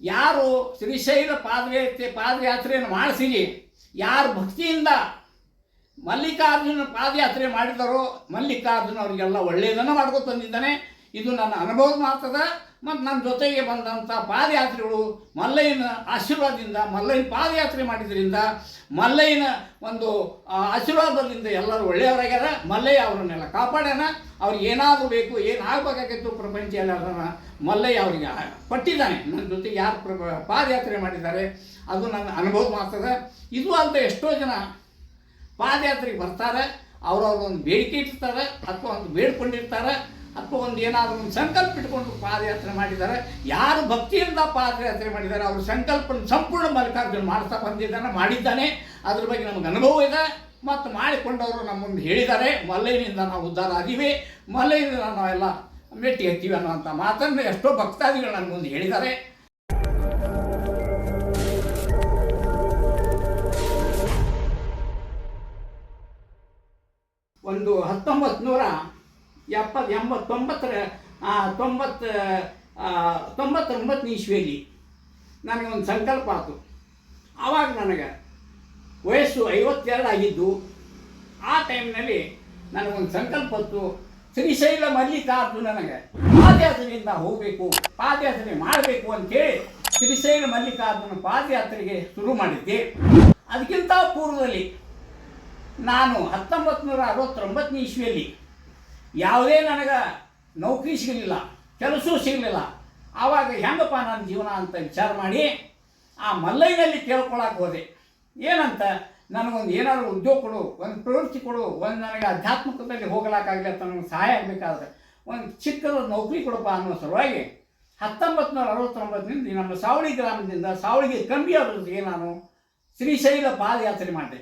ಯಾರು ಶ್ರೀಶೈಲ ಪಾದಯಾತ್ರೆ ಪಾದಯಾತ್ರೆಯನ್ನು ಮಾಡಿಸಿ, ಯಾರು ಭಕ್ತಿಯಿಂದ ಮಲ್ಲಿಕಾರ್ಜುನ ಪಾದಯಾತ್ರೆ ಮಾಡಿದರೋ ಮಲ್ಲಿಕಾರ್ಜುನ ಅವರಿಗೆಲ್ಲ ಒಳ್ಳೆಯದನ್ನು ಮಾಡ್ಕೊತ ಬಂದಿದ್ದಾನೆ. ಇದು ನನ್ನ ಅನುಭವ ಮಾತದ, ಮತ್ತು ನನ್ನ ಜೊತೆಗೆ ಬಂದಂಥ ಪಾದಯಾತ್ರಿಗಳು ಮಲ್ಲಯ್ಯನ ಆಶೀರ್ವಾದದಿಂದ ಮಲ್ಲಯ್ಯನ ಪಾದಯಾತ್ರೆ ಮಾಡಿದ್ರಿಂದ, ಮಲ್ಲಯ್ಯನ ಒಂದು ಆಶೀರ್ವಾದದಿಂದ ಎಲ್ಲರೂ ಒಳ್ಳೆಯವರಾಗ್ಯಾರ. ಮಲ್ಲಯ್ಯ ಅವರನ್ನೆಲ್ಲ ಕಾಪಾಡ್ಯಾನ. ಅವ್ರಿಗೆ ಏನಾದರೂ ಬೇಕು, ಏನು ಆಗಬೇಕಾಗಿತ್ತು ಪ್ರಪಂಚ ಎಲ್ಲರನ್ನ ಮಲ್ಲಯ್ಯ ಅವರಿಗೆ ಕೊಟ್ಟಿದ್ದಾನೆ. ನನ್ನ ಜೊತೆಗೆ ಯಾರು ಪ್ರ, ಪಾದಯಾತ್ರೆ ಮಾಡಿದ್ದಾರೆ, ಅದು ನನ್ನ ಅನುಭವ ಮಾಡ್ತದೆ ಇದು ಅಂತ ಎಷ್ಟೋ ಜನ ಪಾದಯಾತ್ರೆಗೆ ಬರ್ತಾರೆ ಅವ್ರವ್ರ ಒಂದು ಬೇಡಿಕೆ ಇಟ್ಟಿರ್ತಾರೆ, ಅಥವಾ ಒಂದು ಬೇಡ್ಕೊಂಡಿರ್ತಾರೆ. ಅಥವಾ ಒಂದು ಏನಾದರೂ ಒಂದು ಸಂಕಲ್ಪ ಇಟ್ಕೊಂಡು ಪಾದಯಾತ್ರೆ ಮಾಡಿದ್ದಾರೆ, ಯಾರು ಭಕ್ತಿಯಿಂದ ಪಾದಯಾತ್ರೆ ಮಾಡಿದ್ದಾರೆ, ಅವ್ರ ಸಂಕಲ್ಪ ಸಂಪೂರ್ಣ ಮಲ್ಲಿಕಾರ್ಜುನ ಮಾಡ್ತಾ ಬಂದಿದ್ದಾನೆ, ಮಾಡಿದ್ದಾನೆ. ಅದ್ರ ಬಗ್ಗೆ ನಮಗೆ ಅನುಭವ ಇದೆ. ಮತ್ತು ಮಾಡಿಕೊಂಡವರು ನಮ್ಮ ಮುಂದೆ ಹೇಳಿದ್ದಾರೆ, ಮಲ್ಲಯ್ಯನಿಂದ ನಾವು ಉದ್ಧಾರ ಅದೀವಿ ಮಲ್ಲಯ್ಯನಿಂದ ನಾವೆಲ್ಲ ಮೆಟ್ಟಿ ಎತ್ತೀವಿ ಅನ್ನುವಂಥ ಮಾತನ್ನು ಎಷ್ಟೋ ಭಕ್ತಾದಿಗಳು ನನ್ನ ಮುಂದೆ ಹೇಳಿದ್ದಾರೆ. ಒಂದು ಹತ್ತೊಂಬತ್ತು ನೂರ ಎಪ್ಪತ್ತು ಎಂಬತ್ತೊಂಬತ್ತರ ತೊಂಬತ್ತರ ತೊಂಬತ್ತು ತೊಂಬತ್ತೊಂಬತ್ತನೇ ಇಸ್ವಿಯಲ್ಲಿ ನನಗೆ ಒಂದು ಸಂಕಲ್ಪ ಆಯಿತು ಆವಾಗ ನನಗೆ ವಯಸ್ಸು ಐವತ್ತೆರಡು ಆಗಿದ್ದು, ಆ ಟೈಮ್ನಲ್ಲಿ ನನಗೊಂದು ಸಂಕಲ್ಪ ಹೊತ್ತು ಶ್ರೀಶೈಲ ಮಲ್ಲಿಕಾರ್ಜುನ ನನಗೆ ಪಾದಯಾತ್ರೆಯಿಂದ ಹೋಗಬೇಕು, ಪಾದಯಾತ್ರೆ ಮಾಡಬೇಕು ಅಂತೇಳಿ ಶ್ರೀಶೈಲ ಮಲ್ಲಿಕಾರ್ಜುನ ಪಾದಯಾತ್ರೆಗೆ ಶುರು ಮಾಡಿದ್ದೆ. ಅದಕ್ಕಿಂತ ಪೂರ್ವದಲ್ಲಿ ನಾನು ಹತ್ತೊಂಬತ್ತು ನೂರ ಅರವತ್ತೊಂಬತ್ತನೇ ಇಸ್ವಿಯಲ್ಲಿ ಯಾವುದೇ ನನಗೆ ನೌಕರಿ ಸಿಗಲಿಲ್ಲ, ಕೆಲಸವೂ ಸಿಗಲಿಲ್ಲ. ಆವಾಗ ಹೆಂಗಪ್ಪ ನನ್ನ ಜೀವನ ಅಂತ ವಿಚಾರ ಮಾಡಿ ಆ ಮಲ್ಲೈನಲ್ಲಿ ಕೇಳ್ಕೊಳಕ್ಕೆ ಹೋದೆ. ಏನಂತ? ನನಗೊಂದು ಏನಾದರೂ ಉದ್ಯೋಗ ಕೊಡು, ಒಂದು ಪ್ರವೃತ್ತಿ ಕೊಡು, ಒಂದು ನನಗೆ ಆಧ್ಯಾತ್ಮಿಕದಲ್ಲಿ ಹೋಗಲಾಕಾಗಲಿ ಅಂತ ನನಗೆ ಸಹಾಯ ಆಗಬೇಕಾದ್ರೆ ಒಂದು ಚಿಕ್ಕದ ನೌಕರಿ ಕೊಡಪ್ಪ ಅನ್ನೋ ಸಲುವಾಗಿ ಹತ್ತೊಂಬತ್ತು ನೂರ ಅರವತ್ತೊಂಬತ್ತರಿಂದ ನಮ್ಮ ಸಾವಳಿ ಗ್ರಾಮದಿಂದ ಸಾವಳಿಗೆ ಕಂಬಿ ಅವರೊಂದಿಗೆ ನಾನು ಶ್ರೀಶೈಲ ಪಾದಯಾತ್ರೆ ಮಾಡಿದೆ.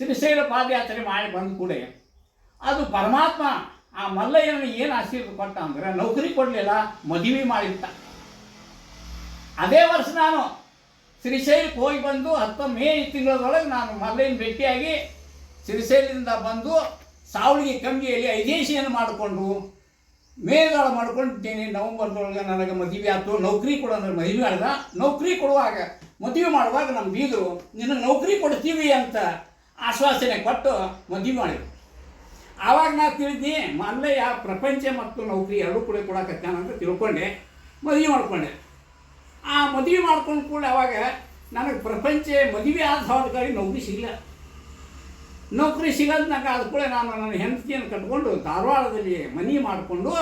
ಶ್ರೀಶೈಲ ಪಾದಯಾತ್ರೆ ಮಾಡಿ ಬಂದ ಕೂಡಲೇ ಅದು ಪರಮಾತ್ಮ ಆ ಮಲ್ಲಯ್ಯನ ಏನು ಆಶೀರ್ವಾದ ಕೊಟ್ಟ ಅಂದ್ರೆ ನೌಕರಿ ಕೊಡಲಿಲ್ಲ, ಮದುವೆ ಮಾಡಿದ್ದ. ಅದೇ ವರ್ಷ ನಾನು ಶ್ರೀಶೈಲಕ್ಕೆ ಹೋಗಿ ಬಂದು ಹತ್ತು ಮೇ ತಿಂಗಳದೊಳಗೆ ನಾನು ಮಲ್ಲಯ್ಯನ ಭೇಟಿಯಾಗಿ ಶ್ರೀಶೈಲದಿಂದ ಬಂದು ಸಾವಳಿಗೆ ಕಂಬಿಯಲ್ಲಿ ಐದೇಶಿಯನ್ನು ಮಾಡಿಕೊಂಡು ಮೇಘಾಳ ಮಾಡ್ಕೊಂಡಿದ್ದೇನೆ. ನವಂಬರ್ದೊಳಗೆ ನನಗೆ ಮದುವೆ ಆಯ್ತು, ನೌಕರಿ ಕೊಡು ಅಂದ್ರೆ ಮದುವೆ ಆಡ್ದ ನೌಕರಿ ಕೊಡುವಾಗ, ಮದುವೆ ಮಾಡುವಾಗ ನಮ್ಮ ಬೀದರು ನಿನ್ನ ನೌಕರಿ ಕೊಡ್ತೀವಿ ಅಂತ ಆಶ್ವಾಸನೆ ಕೊಟ್ಟು ಮದುವೆ ಮಾಡಿದ್ರು. ಆವಾಗ ನಾ ತಿಳಿದ್ನಿ ಮಲ್ಲಯ್ಯ ಪ್ರಪಂಚ ಮತ್ತು ನೌಕರಿ ಎರಡೂ ಕೂಡ ಕೊಡಕತ್ತಾನ ಅಂತ ತಿಳ್ಕೊಂಡೆ, ಮದುವೆ ಮಾಡ್ಕೊಂಡೆ. ಆ ಮದುವೆ ಮಾಡ್ಕೊಂಡು ಕೂಡ ಅವಾಗ ನನಗೆ ಪ್ರಪಂಚ ಮದುವೆ ಆದ ಹೊರತಾಗಿ ನೌಕರಿ ಸಿಗಲ್ಲ ನೌಕರಿ ಸಿಗೋದ್ನಾಗ ಆದ ಕೂಡ ನಾನು ನನ್ನ ಹೆಂಡತಿಯನ್ನು ಕಟ್ಕೊಂಡು ಧಾರವಾಡದಲ್ಲಿ ಮನೆ ಮಾಡಿಕೊಂಡು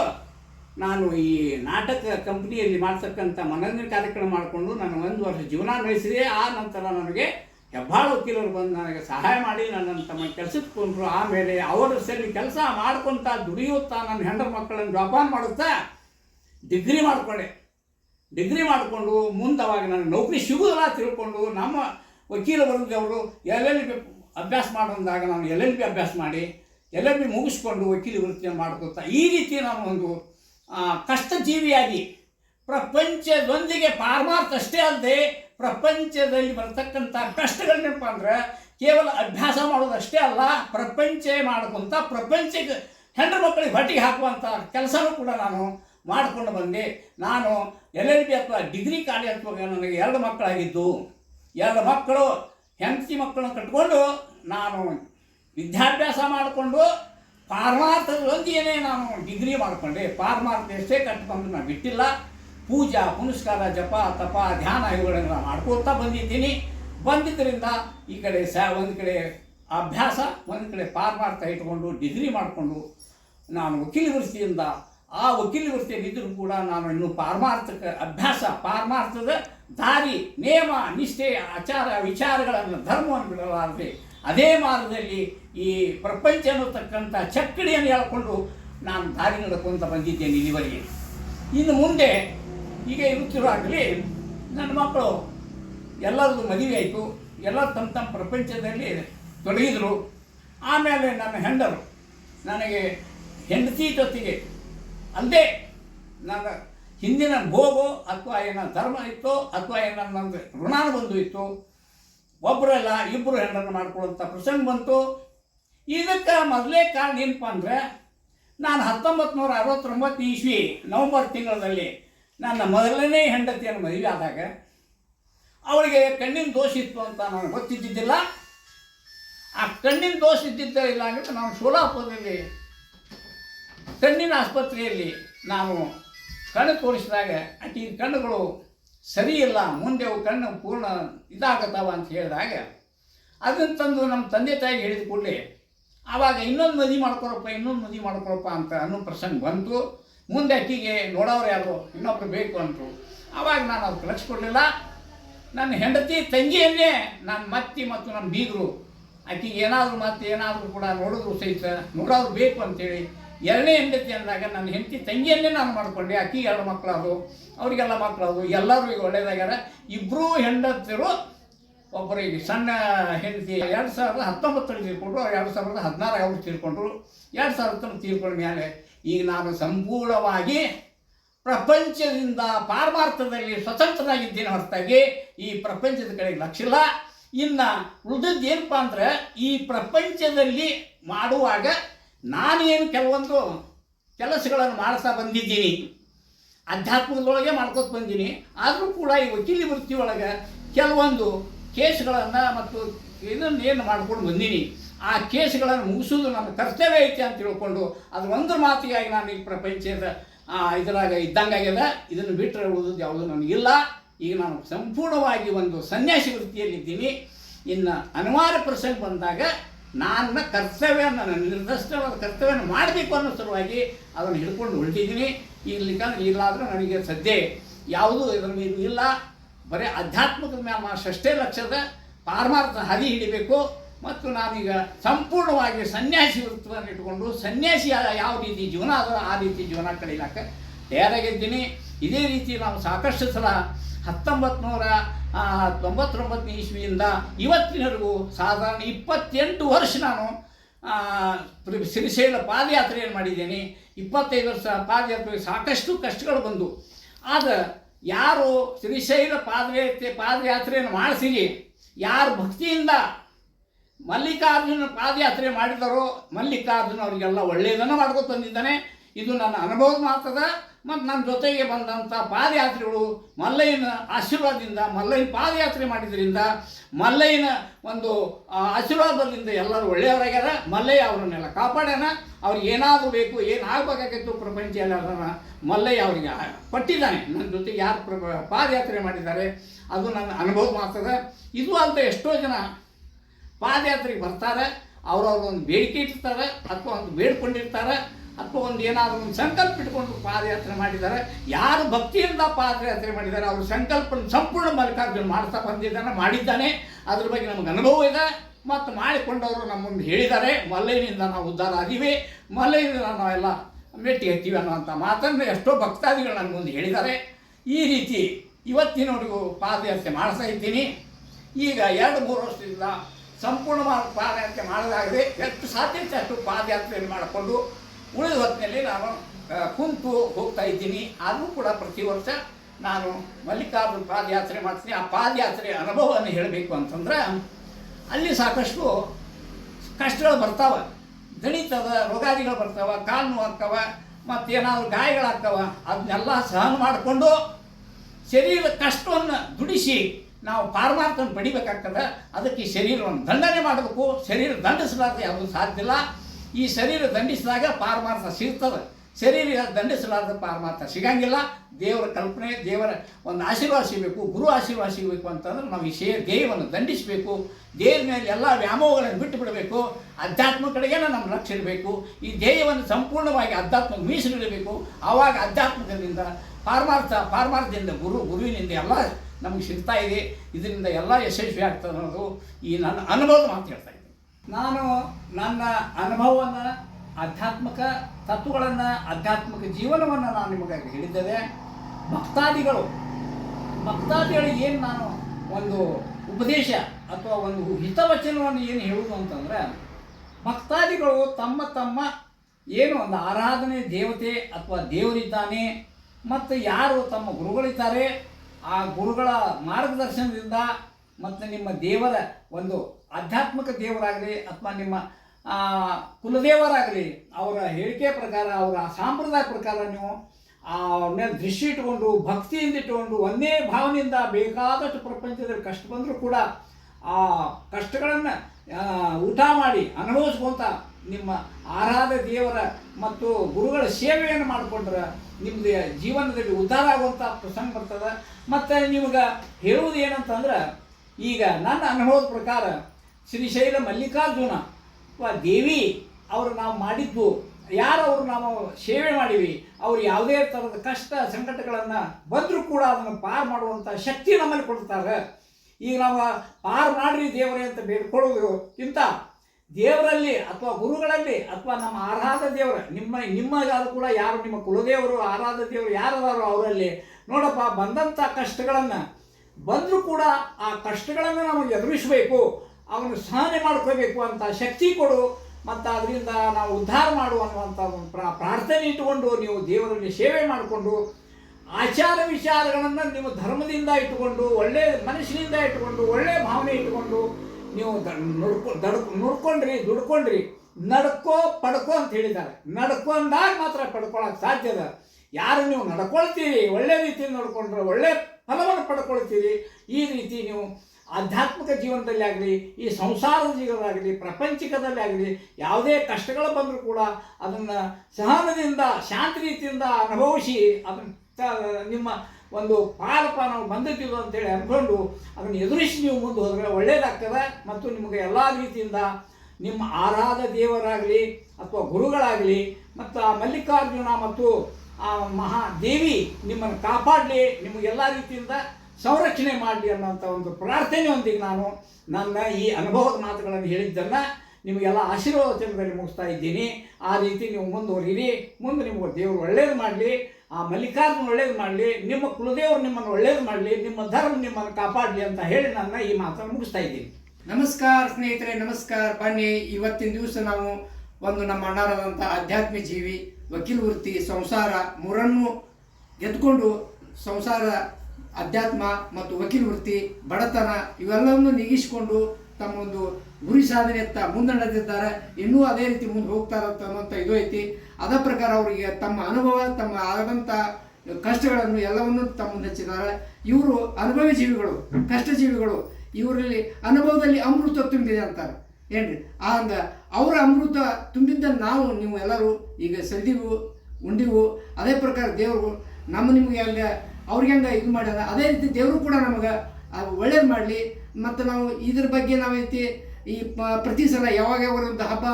ನಾನು ಈ ನಾಟಕ ಕಂಪ್ನಿಯಲ್ಲಿ ಮಾಡ್ತಕ್ಕಂಥ ಮನೋರಂಜನೆ ಕಾರ್ಯಕ್ರಮ ಮಾಡಿಕೊಂಡು ನಾನು ಒಂದು ವರ್ಷ ಜೀವನ ನಡೆಸಿದೆ. ಆ ನಂತರ ನನಗೆ ಹೆಬ್ಬಾಳ ವಕೀಲರು ಬಂದು ನನಗೆ ಸಹಾಯ ಮಾಡಿ ನನ್ನನ್ನು ತಮ್ಮ ಕೆಲಸಕ್ಕೆ ಕೊಂಡ್ರು ಆಮೇಲೆ ಅವರು ಸರಿ ಕೆಲಸ ಮಾಡ್ಕೊತ ದುಡಿಯುತ್ತಾ ನನ್ನ ಹೆಂಡರ ಮಕ್ಕಳನ್ನು ಜೋಪಾನ ಮಾಡುತ್ತಾ ಡಿಗ್ರಿ ಮಾಡಿಕೊಂಡೆ. ಡಿಗ್ರಿ ಮಾಡಿಕೊಂಡು ಮುಂದೆ ಅವಾಗ ನನಗೆ ನೌಕರಿ ಸಿಗೋದಲ್ಲ ತಿಳ್ಕೊಂಡು ನಮ್ಮ ವಕೀಲ ವರ್ಗದವರು ಎಲ್ ಎಲ್ ಬಿ ಅಭ್ಯಾಸ ಮಾಡೋದಾಗ ನಾನು ಎಲ್ ಎಲ್ ಬಿ ಅಭ್ಯಾಸ ಮಾಡಿ ಎಲ್ ಎಲ್ ಬಿ ಮುಗಿಸ್ಕೊಂಡು ವಕೀಲ ವೃತ್ತಿಯನ್ನು ಮಾಡ್ಕೊತಾ ಈ ರೀತಿ ನಾನು ಒಂದು ಕಷ್ಟಜೀವಿಯಾಗಿ ಪ್ರಪಂಚದೊಂದಿಗೆ ಪಾರ್ಮಾರ್ಥ ಅಷ್ಟೇ ಅಲ್ಲದೆ ಪ್ರಪಂಚದಲ್ಲಿ ಬರತಕ್ಕಂಥ ಕಷ್ಟಗಳನ್ನೇನಪ್ಪ ಅಂದ್ರೆ ಕೇವಲ ಅಭ್ಯಾಸ ಮಾಡೋದಷ್ಟೇ ಅಲ್ಲ, ಪ್ರಪಂಚ ಮಾಡ್ಕೊಂತ ಪ್ರಪಂಚಕ್ಕೆ ಹೆಣ್ಣು ಮಕ್ಕಳಿಗೆ ಹೊಟ್ಟಿಗೆ ಹಾಕುವಂಥ ಕೆಲಸನೂ ಕೂಡ ನಾನು ಮಾಡಿಕೊಂಡು ಬಂದೆ. ನಾನು ಎಲ್ ಎಲ್ ಬಿ ಅಥವಾ ಡಿಗ್ರಿ ಕಾಲೇಜ್ ಅಥವಾ ನನಗೆ ಎರಡು ಮಕ್ಕಳಾಗಿದ್ದು. ಎರಡು ಮಕ್ಕಳು ಹೆಂಡತಿ ಮಕ್ಕಳನ್ನ ಕಟ್ಕೊಂಡು ನಾನು ವಿದ್ಯಾಭ್ಯಾಸ ಮಾಡಿಕೊಂಡು ಪಾರ್ಮಾರ್ಥದೊಂದಿಗೆ ನಾನು ಡಿಗ್ರಿ ಮಾಡಿಕೊಂಡೆ. ಪಾರ್ಮಾರ್ಥ ಎಷ್ಟೇ ಕಟ್ಕೊಂಡು ನಾನು ಬಿಟ್ಟಿಲ್ಲ. ಪೂಜಾ, ಪುನಸ್ಕಾರ, ಜಪ, ತಪ, ಧ್ಯಾನ ಇವುಗಳನ್ನು ಮಾಡ್ಕೊಳ್ತಾ ಬಂದಿದ್ದೀನಿ. ಬಂದಿದ್ದರಿಂದ ಈ ಕಡೆ ಸ, ಒಂದು ಕಡೆ ಅಭ್ಯಾಸ, ಒಂದು ಕಡೆ ಪಾರ್ಮಾರ್ಥ ಇಟ್ಕೊಂಡು, ಡಿಗ್ರಿ ಮಾಡಿಕೊಂಡು ನಾನು ವಕೀಲ ವೃತ್ತಿಯಿಂದ ಆ ವಕೀಲ ವೃತ್ತಿಯಲ್ಲಿ ಇದ್ದರೂ ಕೂಡ ನಾನು ಇನ್ನು ಪಾರಮಾರ್ಥಕ ಅಭ್ಯಾಸ ಪಾರ್ಮಾರ್ಥದ ದಾರಿ, ನೇಮ, ನಿಷ್ಠೆ, ಆಚಾರ, ವಿಚಾರಗಳನ್ನು, ಧರ್ಮವನ್ನು ಬಿಡಲಾರದೆ ಅದೇ ಮಾರ್ಗದಲ್ಲಿ ಈ ಪ್ರಪಂಚ ಅನ್ನತಕ್ಕಂಥ ಚಕ್ಕಡಿಯನ್ನು ಹೇಳ್ಕೊಂಡು ನಾನು ದಾರಿ ನಡ್ಕೊಂತ ಬಂದಿದ್ದೇನೆ ಇಲ್ಲಿವರೆಗೆ. ಇನ್ನು ಮುಂದೆ ಈಗ ಇರುತ್ತಿರುವಾಗಲೇ ನನ್ನ ಮಕ್ಕಳು ಎಲ್ಲರದು ಮದುವೆ ಆಯಿತು ಎಲ್ಲ ತಮ್ಮ ತಮ್ಮ ಪ್ರಪಂಚದಲ್ಲಿ ತೊಡಗಿದರು. ಆಮೇಲೆ ನನ್ನ ಹೆಂಡರು, ನನಗೆ ಹೆಂಡತಿ ಜೊತೆಗೆ ಅಲ್ಲದೆ ನನ್ನ ಹಿಂದಿನ ಭೋಗೋ ಅಥವಾ ಏನೋ ಧರ್ಮ ಇತ್ತು, ಅಥವಾ ಏನೋ ಋಣ ಋಣಾನುಬಂಧು ಇತ್ತು ಒಬ್ಬರಲ್ಲ ಇಬ್ಬರು ಹೆಂಡರನ್ನು ಮಾಡ್ಕೊಳ್ಳುವಂಥ ಪ್ರಸಂಗ ಬಂತು. ಇದಕ್ಕೆ ಮೊದಲೇ ಕಾರಣ ಏನಪ್ಪ ಅಂದರೆ, ನಾನು ಹತ್ತೊಂಬತ್ತು ನೂರ ಅರವತ್ತೊಂಬತ್ತು ಇಸ್ವಿ ನವಂಬರ್ ತಿಂಗಳಲ್ಲಿ ನನ್ನ ಮೊದಲನೇ ಹೆಂಡತಿಯನ್ನು ಮದುವೆ ಆದಾಗ ಅವಳಿಗೆ ಕಣ್ಣಿನ ದೋಷ ಇತ್ತು ಅಂತ ನಾನು ಗೊತ್ತಿದ್ದಿದ್ದಿಲ್ಲ. ಆ ಕಣ್ಣಿನ ದೋಷ ಇದ್ದಿದ್ದ ಇಲ್ಲ ಅಂದರೆ ನಾನು ಸೋಲಾಪುರದಲ್ಲಿ ಕಣ್ಣಿನ ಆಸ್ಪತ್ರೆಯಲ್ಲಿ ನಾನು ಕಣ್ಣು ತೋರಿಸಿದಾಗ ಅಟಿ ಕಣ್ಣುಗಳು ಸರಿ ಇಲ್ಲ ಮುಂದೆ ಅವು ಕಣ್ಣು ಪೂರ್ಣ ಇದಾಗತ್ತವ ಅಂತ ಹೇಳಿದಾಗ ಅದನ್ನು ತಂದು ನಮ್ಮ ತಂದೆ ತಾಯಿಗೆ ಹೇಳಿದ ಕೂಡಲೇ, ಆವಾಗ ಇನ್ನೊಂದು ಮದುವೆ ಮಾಡ್ಕೊಡಪ್ಪ ಇನ್ನೊಂದು ಮದುವೆ ಮಾಡ್ಕೊಡಪ್ಪ ಅಂತ ಅನ್ನೋ ಪ್ರಸಂಗ ಬಂತು. ಮುಂದೆ ಅಕ್ಕಿಗೆ ನೋಡೋರು ಯಾರು? ಇನ್ನೊಬ್ರು ಬೇಕು ಅಂದರು. ಆವಾಗ ನಾನು ಅವ್ರು ಕೊಡಲಿಲ್ಲ. ನನ್ನ ಹೆಂಡತಿ ತಂಗಿಯನ್ನೇ ನನ್ನ ಮತ್ತಿ ಮತ್ತು ನಮ್ಮ ಬೀಗರು ಆಕೆಗೆ ಏನಾದರೂ ಮತ್ತೆ ಏನಾದರೂ ಕೂಡ ನೋಡಿದ್ರು ಸಹಿತ ನೋಡೋರು ಬೇಕು ಅಂತೇಳಿ ಎರಡನೇ ಹೆಂಡತಿ ಅಂದಾಗ ನನ್ನ ಹೆಂಡತಿ ತಂಗಿಯನ್ನೇ ನಾನು ಮಾಡಿಕೊಂಡೆ. ಅಕ್ಕಿಗೆ ಎರಡು ಮಕ್ಕಳಾದ್ರು, ಅವರಿಗೆಲ್ಲ ಮಕ್ಕಳಾದ್ರು, ಎಲ್ಲರೂ ಈಗ ಒಳ್ಳೇದಾಗ್ಯಾರ. ಇಬ್ಬರೂ ಹೆಂಡತಿರು ಒಬ್ಬರಿಗೆ ಸಣ್ಣ ಹೆಂಡತಿ ಎರಡು ಸಾವಿರದ ಹತ್ತೊಂಬತ್ತರಲ್ಲಿ ತೀರ್ಕೊಂಡ್ರು, ಅವ್ರು ಎರಡು ಸಾವಿರದ ಹದಿನಾರು ಅವ್ರು ತೀರ್ಕೊಂಡ್ರು. ಎರಡು ಸಾವಿರದ ತೀರ್ಕೊಂಡ ಮೇಲೆ ಈಗ ನಾನು ಸಂಪೂರ್ಣವಾಗಿ ಪ್ರಪಂಚದಿಂದ ಪಾರಮಾರ್ಥದಲ್ಲಿ ಸ್ವತಂತ್ರನಾಗಿದ್ದೇನೆ ಹೊರತಾಗಿ ಈ ಪ್ರಪಂಚದ ಕಡೆಗೆ ಲಕ್ಷ್ಯ ಇಲ್ಲ. ಇನ್ನು ಉಳಿದದ್ದು ಏನಪ್ಪ ಅಂದ್ರೆ ಈ ಪ್ರಪಂಚದಲ್ಲಿ ಮಾಡುವಾಗ ನಾನೇನು ಕೆಲವೊಂದು ಕೆಲಸಗಳನ್ನು ಮಾಡಿಸ್ತಾ ಬಂದಿದ್ದೀನಿ. ಅಧ್ಯಾತ್ಮದೊಳಗೆ ಮಾಡ್ಕೊತ ಬಂದೀನಿ. ಆದರೂ ಕೂಡ ಈ ವಕೀಲಿ ವೃತ್ತಿ ಒಳಗೆ ಕೆಲವೊಂದು ಕೇಸ್ಗಳನ್ನು ಮತ್ತು ಇದನ್ನು ಏನು ಮಾಡ್ಕೊಂಡು ಬಂದೀನಿ. ಆ ಕೇಸ್ಗಳನ್ನು ಮುಗಿಸೋದು ನನ್ನ ಕರ್ತವ್ಯ ಐತೆ ಅಂತ ತಿಳ್ಕೊಂಡು ಅದು ಒಂದು ಮಾತಿಗಾಗಿ ನಾನು ಈ ಪ್ರಪಂಚದ ಇದರಾಗ ಇದ್ದಂಗೆ ಇದ್ದಂಗಾಗ್ಯದ. ಇದನ್ನು ಬಿಟ್ಟರೆ ಉಳಿದದ್ದು ಯಾವುದು ನನಗಿಲ್ಲ. ಈಗ ನಾನು ಸಂಪೂರ್ಣವಾಗಿ ಒಂದು ಸನ್ಯಾಸಿ ವೃತ್ತಿಯಲ್ಲಿದ್ದೀನಿ ಇನ್ನು ಅನಿವಾರ್ಯ ಪ್ರಸಂಗ ಬಂದಾಗ ನನ್ನ ಕರ್ತವ್ಯ, ನನ್ನ ನಿರ್ದಿಷ್ಟವಾದ ಕರ್ತವ್ಯನ ಮಾಡಬೇಕು ಅನ್ನೋ ಸಲುವಾಗಿ ಅದನ್ನು ಹಿಡ್ಕೊಂಡು ಹೊರಟಿದ್ದೀನಿ ಇರ್ಲಿಕ್ಕಂದ್ರೆ ಇಲ್ಲಾದರೂ ನನಗೆ ಸದ್ಯ ಯಾವುದೂ ಇದರಲ್ಲಿ ಇಲ್ಲ. ಬರೀ ಆಧ್ಯಾತ್ಮಿಕ ಮೇಲೆ ಅಷ್ಟೇ ಲಕ್ಷದ ಪಾರಮಾರ್ಥ ಹರಿ ಹಿಡಿಬೇಕು. ಮತ್ತು ನಾನೀಗ ಸಂಪೂರ್ಣವಾಗಿ ಸನ್ಯಾಸಿ ವೃತ್ತವನ್ನು ಇಟ್ಕೊಂಡು ಸನ್ಯಾಸಿ ಯಾವ ರೀತಿ ಜೀವನ, ಅದ ಆ ರೀತಿ ಜೀವನ ಕಳೀಲಾಕ ತಯಾರಾಗಿದ್ದೀನಿ. ಇದೇ ರೀತಿ ನಾವು ಸಾಕಷ್ಟು ಸಲ ಹತ್ತೊಂಬತ್ತು ನೂರ ತೊಂಬತ್ತೊಂಬತ್ತನೇ ಇಸ್ವಿಯಿಂದ ಇವತ್ತಿನವರೆಗೂ ಸಾಧಾರಣ ಇಪ್ಪತ್ತೆಂಟು ವರ್ಷ ನಾನು ಶ್ರೀಶೈಲ ಪಾದಯಾತ್ರೆಯನ್ನು ಮಾಡಿದ್ದೇನೆ. ಇಪ್ಪತ್ತೈದು ವರ್ಷ ಪಾದಯಾತ್ರೆಗೆ ಸಾಕಷ್ಟು ಕಷ್ಟಗಳು ಬಂದವು ಆದ ಯಾರು ಶ್ರೀಶೈಲ ಪಾದಯಾತ್ರೆ, ಪಾದಯಾತ್ರೆಯನ್ನು ಮಾಡಿಸಿರಿ, ಯಾರು ಭಕ್ತಿಯಿಂದ ಮಲ್ಲಿಕಾರ್ಜುನ ಪಾದಯಾತ್ರೆ ಮಾಡಿದರು ಮಲ್ಲಿಕಾರ್ಜುನ ಅವರಿಗೆಲ್ಲ ಒಳ್ಳೆಯದನ್ನು ಮಾಡ್ಕೊತ ತಂದಿದ್ದಾನೆ. ಇದು ನನ್ನ ಅನುಭವದ ಮಾತದ. ಮತ್ತು ನನ್ನ ಜೊತೆಗೆ ಬಂದಂಥ ಪಾದಯಾತ್ರೆಗಳು ಮಲ್ಲಯ್ಯನ ಆಶೀರ್ವಾದದಿಂದ ಮಲ್ಲಯ್ಯನ ಪಾದಯಾತ್ರೆ ಮಾಡಿದ್ರಿಂದ, ಮಲ್ಲಯ್ಯನ ಒಂದು ಆಶೀರ್ವಾದದಿಂದ ಎಲ್ಲರೂ ಒಳ್ಳೆಯವರಾಗ್ಯಾರ. ಮಲ್ಲಯ್ಯ ಅವರನ್ನೆಲ್ಲ ಕಾಪಾಡ್ಯಾನ. ಅವ್ರಿಗೆ ಏನಾದರೂ ಬೇಕು, ಏನು ಆಗಬೇಕಾಗಿತ್ತು ಪ್ರಪಂಚ ಎಲ್ಲರನ್ನ ಮಲ್ಲಯ್ಯ ಅವರಿಗೆ ಪಟ್ಟಿದ್ದಾನೆ. ನನ್ನ ಜೊತೆಗೆ ಯಾರು ಪ್ರ, ಪಾದಯಾತ್ರೆ ಮಾಡಿದ್ದಾರೆ, ಅದು ನನ್ನ ಅನುಭವ ಮಾತದ. ಇದು ಅಂತ ಎಷ್ಟೋ ಜನ ಪಾದಯಾತ್ರೆಗೆ ಬರ್ತಾರೆ ಒಂದು ಬೇಡಿಕೆ ಇಟ್ಟಿರ್ತಾರೆ, ಅಥವಾ ಒಂದು ಬೇಡ್ಕೊಂಡಿರ್ತಾರೆ, ಅಥವಾ ಒಂದು ಏನಾದರೂ ಒಂದು ಸಂಕಲ್ಪ ಇಟ್ಕೊಂಡು ಪಾದಯಾತ್ರೆ ಮಾಡಿದ್ದಾರೆ. ಯಾರು ಭಕ್ತಿಯಿಂದ ಪಾದಯಾತ್ರೆ ಮಾಡಿದ್ದಾರೆ, ಅವ್ರ ಸಂಕಲ್ಪ ಸಂಪೂರ್ಣ ಮಲ್ಲಿಕಾರ್ಜುನ್ ಮಾಡ್ತಾ ಬಂದಿದ್ದಾನೆ, ಮಾಡಿದ್ದಾನೆ. ಅದ್ರ ಬಗ್ಗೆ ನಮಗೆ ಅನುಭವ ಇದೆ. ಮತ್ತು ಮಾಡಿಕೊಂಡವರು ನಮ್ಮನ್ನು ಹೇಳಿದ್ದಾರೆ, ಮಲ್ಲಯ್ಯನಿಂದ ನಾವು ಉದ್ಧಾರ ಆದೀವಿ ಮಲ್ಲಯ್ಯನಿಂದ ನಾವೆಲ್ಲ ಮೆಟ್ಟಿ ಹತ್ತೀವಿ ಅನ್ನುವಂಥ ಮಾತನ್ನು ಎಷ್ಟೋ ಭಕ್ತಾದಿಗಳು ನನ್ನ ಮುಂದೆ ಹೇಳಿದ್ದಾರೆ. ಈ ರೀತಿ ಇವತ್ತಿನವರೆಗೂ ಪಾದಯಾತ್ರೆ ಮಾಡಿಸ್ತಾ ಇದ್ದೀನಿ. ಈಗ ಎರಡು, ಮೂರು ವರ್ಷದಿಂದ ಸಂಪೂರ್ಣವಾದ ಪಾದಯಾತ್ರೆ ಮಾಡೋದಾಗದೆ ಎಷ್ಟು ಸಾಧ್ಯತೆ ಅಷ್ಟು ಪಾದಯಾತ್ರೆಯನ್ನು ಮಾಡಿಕೊಂಡು ಉಳಿದ ಹೊತ್ತಿನಲ್ಲಿ ನಾನು ಕುಂತು ಹೋಗ್ತಾ ಇದ್ದೀನಿ. ಆದರೂ ಕೂಡ ಪ್ರತಿ ವರ್ಷ ನಾನು ಮಲ್ಲಿಕಾರ್ಜುನ ಪಾದಯಾತ್ರೆ ಮಾಡ್ತೀನಿ. ಆ ಪಾದಯಾತ್ರೆ ಅನುಭವವನ್ನು ಹೇಳಬೇಕು ಅಂತಂದ್ರೆ, ಅಲ್ಲಿ ಸಾಕಷ್ಟು ಕಷ್ಟಗಳು ಬರ್ತಾವೆ. ದಣಿತದ ರೋಗಾದಿಗಳು ಬರ್ತಾವ, ಕಾಲು ನೋವು ಆಗ್ತಾವ ಮತ್ತೇನಾದರೂ ಗಾಯಗಳಾಗ್ತವೆ, ಅದನ್ನೆಲ್ಲ ಸಹನ ಮಾಡಿಕೊಂಡು ಶರೀರದ ಕಷ್ಟವನ್ನು ದುಡಿಸಿ ನಾವು ಪಾರಮಾರ್ಥವನ್ನು ಪಡಿಬೇಕಾಗ್ತದೆ. ಅದಕ್ಕೆ ಈ ಶರೀರವನ್ನು ದಂಡನೆ ಮಾಡಬೇಕು. ಶರೀರ ದಂಡಿಸಲಾರ್ದು ಯಾವುದೂ ಸಾಧ್ಯ ಇಲ್ಲ. ಈ ಶರೀರ ದಂಡಿಸಿದಾಗ ಪಾರಮಾರ್ಥ ಸಿಗ್ತದೆ. ಶರೀರ ದಂಡಿಸಲಾರ್ದ ಪಾರಮಾರ್ಥ ಸಿಗಂಗಿಲ್ಲ. ದೇವರ ಕಲ್ಪನೆ, ದೇವರ ಒಂದು ಆಶೀರ್ವಾದ ಸಿಗಬೇಕು, ಗುರು ಆಶೀರ್ವಾದ ಸಿಗಬೇಕು ಅಂತಂದ್ರೆ ನಾವು ಈ ಶೇ, ದೇಹವನ್ನು ದಂಡಿಸಬೇಕು. ದೇಹದ ಮೇಲೆ ಎಲ್ಲ ವ್ಯಾಮೋಹಗಳನ್ನು ಬಿಟ್ಟು ಬಿಡಬೇಕು ಅಧ್ಯಾತ್ಮ ಕಡೆಗೇನೆ ನಮ್ಮ ಲಕ್ಷ್ಯ ಇರಬೇಕು. ಈ ದೇಹವನ್ನು ಸಂಪೂರ್ಣವಾಗಿ ಅಧ್ಯಾತ್ಮ ಮೀಸಲಿಡಬೇಕು. ಆವಾಗ ಅಧ್ಯಾತ್ಮದಿಂದ ಪಾರಮಾರ್ಥ, ಪಾರಮಾರ್ಥದಿಂದ ಗುರು, ಗುರುವಿನಿಂದ ಎಲ್ಲ ನಮಗೆ ಸಿಗ್ತಾ ಇದೆ. ಇದರಿಂದ ಎಲ್ಲ ಯಶಸ್ವಿ ಆಗ್ತದೆ ಅನ್ನೋದು ಈ ನನ್ನ ಅನುಭವದ ಮಾತು ಹೇಳ್ತಾ ಇದ್ದೀನಿ. ನಾನು ನನ್ನ ಅನುಭವವನ್ನು, ಆಧ್ಯಾತ್ಮಿಕ ತತ್ವಗಳನ್ನು, ಆಧ್ಯಾತ್ಮಿಕ ಜೀವನವನ್ನು ನಾನು ನಿಮಗೆ ಹೇಳಿದ್ದೇನೆ. ಭಕ್ತಾದಿಗಳು ಭಕ್ತಾದಿಗಳಿಗೆ ಏನು ನಾನು ಒಂದು ಉಪದೇಶ ಅಥವಾ ಒಂದು ಹಿತವಚನವನ್ನು ಏನು ಹೇಳುವುದು ಅಂತಂದರೆ, ಭಕ್ತಾದಿಗಳು ತಮ್ಮ ತಮ್ಮ ಏನು ಒಂದು ಆರಾಧನೆ ದೇವತೆ ಅಥವಾ ದೇವರಿದ್ದಾನೆ, ಮತ್ತು ಯಾರು ತಮ್ಮ ಗುರುಗಳಿದ್ದಾರೆ ಆ ಗುರುಗಳ ಮಾರ್ಗದರ್ಶನದಿಂದ ಮತ್ತು ನಿಮ್ಮ ದೇವರ ಒಂದು ಆಧ್ಯಾತ್ಮಿಕ ದೇವರಾಗಲಿ ಅಥವಾ ನಿಮ್ಮ ಕುಲದೇವರಾಗಲಿ ಅವರ ಹೇಳಿಕೆ ಪ್ರಕಾರ, ಅವರ ಸಾಂಪ್ರದಾಯ ಪ್ರಕಾರ ನೀವು ಮೇಲೆ ದೃಷ್ಟಿ ಇಟ್ಕೊಂಡು, ಭಕ್ತಿಯಿಂದ ಇಟ್ಕೊಂಡು, ಒಂದೇ ಭಾವನೆಯಿಂದ ಬೇಕಾದಷ್ಟು ಪ್ರಪಂಚದಲ್ಲಿ ಕಷ್ಟ ಬಂದರೂ ಕೂಡ ಆ ಕಷ್ಟಗಳನ್ನು ಊಟ ಮಾಡಿ ಅನುಭವಿಸ್ಕೊಂತ ನಿಮ್ಮ ಆರಾಧ ದೇವರ ಮತ್ತು ಗುರುಗಳ ಸೇವೆಯನ್ನು ಮಾಡಿಕೊಂಡ್ರೆ ನಿಮ್ಮದು ಜೀವನದಲ್ಲಿ ಉದ್ಧಾರ ಆಗುವಂಥ ಪ್ರಸಂಗ ಬರ್ತದೆ. ಮತ್ತು ನಿಮ್ಗೆ ಹೇಳುವುದು ಏನಂತಂದ್ರೆ, ಈಗ ನನ್ನ ಅನುಭವದ ಪ್ರಕಾರ ಶ್ರೀಶೈಲ ಮಲ್ಲಿಕಾರ್ಜುನ ವ ದೇವಿ ಅವರು ನಾವು ಮಾಡಿದ್ದು, ಯಾರು ಅವರು ನಾವು ಸೇವೆ ಮಾಡಿವಿ, ಅವ್ರು ಯಾವುದೇ ಥರದ ಕಷ್ಟ ಸಂಕಟಗಳನ್ನು ಬಂದರೂ ಕೂಡ ಅದನ್ನು ಪಾರು ಮಾಡುವಂಥ ಶಕ್ತಿ ನಮ್ಮಲ್ಲಿ ಕೊಡ್ತಾರೆ. ಈಗ ನಾವು ಪಾರು ಮಾಡ್ರಿ ದೇವರೇ ಅಂತ ಬೇಡ್ಕೊಳ್ಳೋದಕ್ಕಿಂತ ದೇವರಲ್ಲಿ ಅಥವಾ ಗುರುಗಳಲ್ಲಿ ಅಥವಾ ನಮ್ಮ ಆರಾಧ ದೇವರ, ನಿಮ್ಮ ನಿಮ್ಮಗಾದ್ರೂ ಕೂಡ ಯಾರು, ನಿಮ್ಮ ಕುಲದೇವರು ಆರಾಧ ದೇವರು ಯಾರದಾರೋ ಅವರಲ್ಲಿ, ನೋಡಪ್ಪ, ಬಂದಂಥ ಕಷ್ಟಗಳನ್ನು, ಬಂದರೂ ಕೂಡ ಆ ಕಷ್ಟಗಳನ್ನು ನಾವು ಎದುರಿಸಬೇಕು ಅವನು ಸಹನೆ ಮಾಡ್ಕೋಬೇಕು ಅಂತ ಶಕ್ತಿ ಕೊಡು, ಮತ್ತು ಅದರಿಂದ ನಾವು ಉದ್ಧಾರ ಮಾಡು ಅನ್ನುವಂಥ ಪ್ರಾರ್ಥನೆ ಇಟ್ಟುಕೊಂಡು ನೀವು ದೇವರಲ್ಲಿ ಸೇವೆ ಮಾಡಿಕೊಂಡು, ಆಚಾರ ವಿಚಾರಗಳನ್ನು ನೀವು ಧರ್ಮದಿಂದ ಇಟ್ಟುಕೊಂಡು, ಒಳ್ಳೆ ಮನಸ್ಸಿನಿಂದ ಇಟ್ಟುಕೊಂಡು, ಒಳ್ಳೆ ಭಾವನೆ ಇಟ್ಟುಕೊಂಡು ನೀವು ನುಡ್ಕೊ ನುಡ್ಕೊಂಡ್ರಿ, ದುಡ್ಕೊಂಡ್ರಿ. ನಡ್ಕೋ, ಪಡ್ಕೋ ಅಂತ ಹೇಳಿದ್ದಾರೆ. ನಡ್ಕೊಂಡಾಗ ಮಾತ್ರ ಪಡ್ಕೊಳಕ್ಕೆ ಸಾಧ್ಯದ ಯಾರು ನೀವು ನಡ್ಕೊಳ್ತೀರಿ, ಒಳ್ಳೆ ರೀತಿಯಲ್ಲಿ ನೋಡ್ಕೊಂಡ್ರೆ ಒಳ್ಳೆ ಫಲವನ್ನು ಪಡ್ಕೊಳ್ತೀರಿ. ಈ ರೀತಿ ನೀವು ಆಧ್ಯಾತ್ಮಿಕ ಜೀವನದಲ್ಲಿ ಆಗಲಿ ಈ ಸಂಸಾರದ ಜೀವನದಾಗಲಿ, ಪ್ರಪಂಚಿಕದಲ್ಲಿ ಆಗಲಿ, ಯಾವುದೇ ಕಷ್ಟಗಳು ಬಂದರೂ ಕೂಡ ಅದನ್ನು ಸಹನದಿಂದ, ಶಾಂತ ರೀತಿಯಿಂದ ಅನುಭವಿಸಿ ಅದನ್ನು ನಿಮ್ಮ ಒಂದು ಪಾಲಪ ನಾವು ಬಂದಿದ್ದೀವಿ ಅಂತೇಳಿ ಅಂದ್ಕೊಂಡು ಅದನ್ನು ಎದುರಿಸಿ ನೀವು ಮುಂದೆ ಹೋದರೆ ಒಳ್ಳೆಯದಾಗ್ತದೆ ಮತ್ತು ನಿಮಗೆ ಎಲ್ಲ ರೀತಿಯಿಂದ ನಿಮ್ಮ ಆರಾಧ ದೇವರಾಗಲಿ ಅಥವಾ ಗುರುಗಳಾಗಲಿ ಮತ್ತು ಆ ಮಲ್ಲಿಕಾರ್ಜುನ ಮತ್ತು ಆ ಮಹಾದೇವಿ ನಿಮ್ಮನ್ನು ಕಾಪಾಡಲಿ ನಿಮಗೆಲ್ಲ ರೀತಿಯಿಂದ ಸಂರಕ್ಷಣೆ ಮಾಡಲಿ ಅನ್ನೋಂಥ ಒಂದು ಪ್ರಾರ್ಥನೆಯೊಂದಿಗೆ ನಾನು ನನ್ನ ಈ ಅನುಭವದ ಮಾತುಗಳನ್ನು ಹೇಳಿದ್ದನ್ನು ನಿಮಗೆಲ್ಲ ಆಶೀರ್ವಾದದಲ್ಲಿ ಮುಗಿಸ್ತಾ ಇದ್ದೀನಿ. ಆ ರೀತಿ ನೀವು ಮುಂದುವರಿಯಿರಿ ಮುಂದೆ ನಿಮಗೆ ದೇವರು ಒಳ್ಳೇದು ಮಾಡಲಿ. ಆ ಮಲ್ಲಿಕಾರ್ಜುನ ಒಳ್ಳೇದು ಮಾಡಲಿ, ನಿಮ್ಮ ಕುಲದೇವರು ನಿಮ್ಮನ್ನು ಒಳ್ಳೇದು ಮಾಡಲಿ, ನಿಮ್ಮ ಧರ್ಮ ನಿಮ್ಮನ್ನು ಕಾಪಾಡಲಿ ಅಂತ ಹೇಳಿ ನನ್ನ ಈ ಮಾತನ್ನು ಮುಗಿಸ್ತಾ ಇದ್ದೀನಿ. ನಮಸ್ಕಾರ ಸ್ನೇಹಿತರೆ, ನಮಸ್ಕಾರ. ಬನ್ನಿ, ಇವತ್ತಿನ ದಿವಸ ನಾವು ಒಂದು ನಮ್ಮ ಅಣ್ಣರಾದಂಥ ಆಧ್ಯಾತ್ಮಿಕ ಜೀವಿ, ವಕೀಲ ವೃತ್ತಿ ಸಂಸಾರ ಮೂರನ್ನು ಗೆದ್ದುಕೊಂಡು ಸಂಸಾರ, ಅಧ್ಯಾತ್ಮ ಮತ್ತು ವಕೀಲ ವೃತ್ತಿ, ಬಡತನ ಇವೆಲ್ಲವನ್ನು ನೀಗಿಸಿಕೊಂಡು ತಮ್ಮ ಒಂದು ಗುರಿ ಸಾಧನೆಯತ್ತ ಮುನ್ನಡೆದಿದ್ದಾರೆ ಇನ್ನೂ ಅದೇ ರೀತಿ ಮುಂದೆ ಹೋಗ್ತಾರೆ ಅನ್ನೋಂಥ ಇದು ಐತಿ. ಅದ ಪ್ರಕಾರ ಅವರಿಗೆ ತಮ್ಮ ಅನುಭವ, ತಮ್ಮ ಆದಂಥ ಕಷ್ಟಗಳನ್ನು ಎಲ್ಲವನ್ನು ತಮ್ಮ ಮುಂದೆ ಹಚ್ಚಿದ್ದಾರೆ. ಇವರು ಅನುಭವಿ ಜೀವಿಗಳು ಕಷ್ಟ ಜೀವಿಗಳು ಇವರಲ್ಲಿ ಅನುಭವದಲ್ಲಿ ಅಮೃತ ತುಂಬಿದೆ ಅಂತಾರೆ. ಏನ್ರಿ? ಆ ಹಂಗ ಅವರ ಅಮೃತ ತುಂಬಿದ್ದ ನಾವು, ನೀವು ಎಲ್ಲರೂ ಈಗ ಸೆಲ್ದಿವು ಉಂಡಿವು ಅದೇ ಪ್ರಕಾರ ದೇವರು ನಮ್ಮ ನಿಮಗೆ ಹಂಗೆ, ಅವ್ರಿಗೆ ಹಂಗ ಇದು ಮಾಡ್ಯಾರ? ಅದೇ ರೀತಿ ದೇವರು ಕೂಡ ನಮಗೆ ಒಳ್ಳೇದು ಮಾಡಲಿ. ಮತ್ತು ನಾವು ಇದ್ರ ಬಗ್ಗೆ ನಾವೈತಿ ಈ ಪ- ಪ್ರತಿ ಸಲ ಯಾವಾಗ ಯಾವಾಗ ಒಂದು ಹಬ್ಬ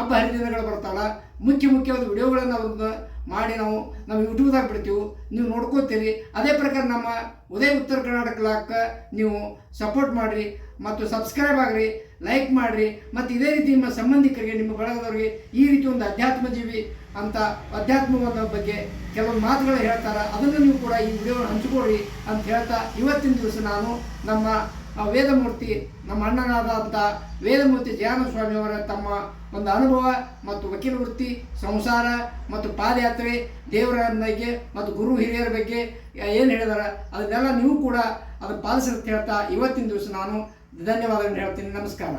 ಹಬ್ಬ ಹರಿದಿನಗಳು ಬರ್ತಾವಲ್ಲ ಮುಖ್ಯ ಮುಖ್ಯವಾದ ವಿಡಿಯೋಗಳನ್ನು ಅವ್ರನ್ನ ಮಾಡಿ ನಾವು ನಾವು ಯೂಟ್ಯೂಬ್ದಾಗ ಬಿಡ್ತೀವಿ. ನೀವು ನೋಡ್ಕೋತೀರಿ. ಅದೇ ಪ್ರಕಾರ ನಮ್ಮ ಉದಯ ಉತ್ತರ ಕರ್ನಾಟಕ ನೀವು ಸಪೋರ್ಟ್ ಮಾಡಿರಿ. ಮತ್ತು ಸಬ್ಸ್ಕ್ರೈಬ್ ಆಗಿರಿ, ಲೈಕ್ ಮಾಡಿರಿ, ಮತ್ತು ಇದೇ ರೀತಿ ನಿಮ್ಮ ಸಂಬಂಧಿಕರಿಗೆ, ನಿಮ್ಮ ಬಳಗದವರಿಗೆ ಈ ರೀತಿ ಒಂದು ಅಧ್ಯಾತ್ಮ ಜೀವಿ ಅಂತ ಅಧ್ಯಾತ್ಮವಾದ ಬಗ್ಗೆ ಕೆಲವೊಂದು ಮಾತುಗಳು ಹೇಳ್ತಾರೆ. ಅದನ್ನು ನೀವು ಕೂಡ ಈ ವಿಡಿಯೋ ಹಂಚಿಕೊಡ್ರಿ ಅಂತ ಹೇಳ್ತಾ ಇವತ್ತಿನ ದಿವಸ ನಾನು ನಮ್ಮ ವೇದಮೂರ್ತಿ, ನಮ್ಮ ಅಣ್ಣನಾದಂಥ ವೇದಮೂರ್ತಿ ಜಯಾನ ಸ್ವಾಮಿಯವರ ತಮ್ಮ ಒಂದು ಅನುಭವ ಮತ್ತು ವಕೀಲ ವೃತ್ತಿ, ಸಂಸಾರ ಮತ್ತು ಪಾದಯಾತ್ರೆ, ದೇವರ ಬಗ್ಗೆ ಮತ್ತು ಗುರು ಹಿರಿಯರ ಬಗ್ಗೆ ಏನು ಹೇಳಿದಾರೆ, ಅದನ್ನೆಲ್ಲ ನೀವು ಕೂಡ ಅದನ್ನು ಪಾಲಿಸಿರುತ್ತೆ ಹೇಳ್ತಾ ಇವತ್ತಿನ ದಿವಸ ನಾನು ಧನ್ಯವಾದಗಳನ್ನು ಹೇಳ್ತೀನಿ. ನಮಸ್ಕಾರ.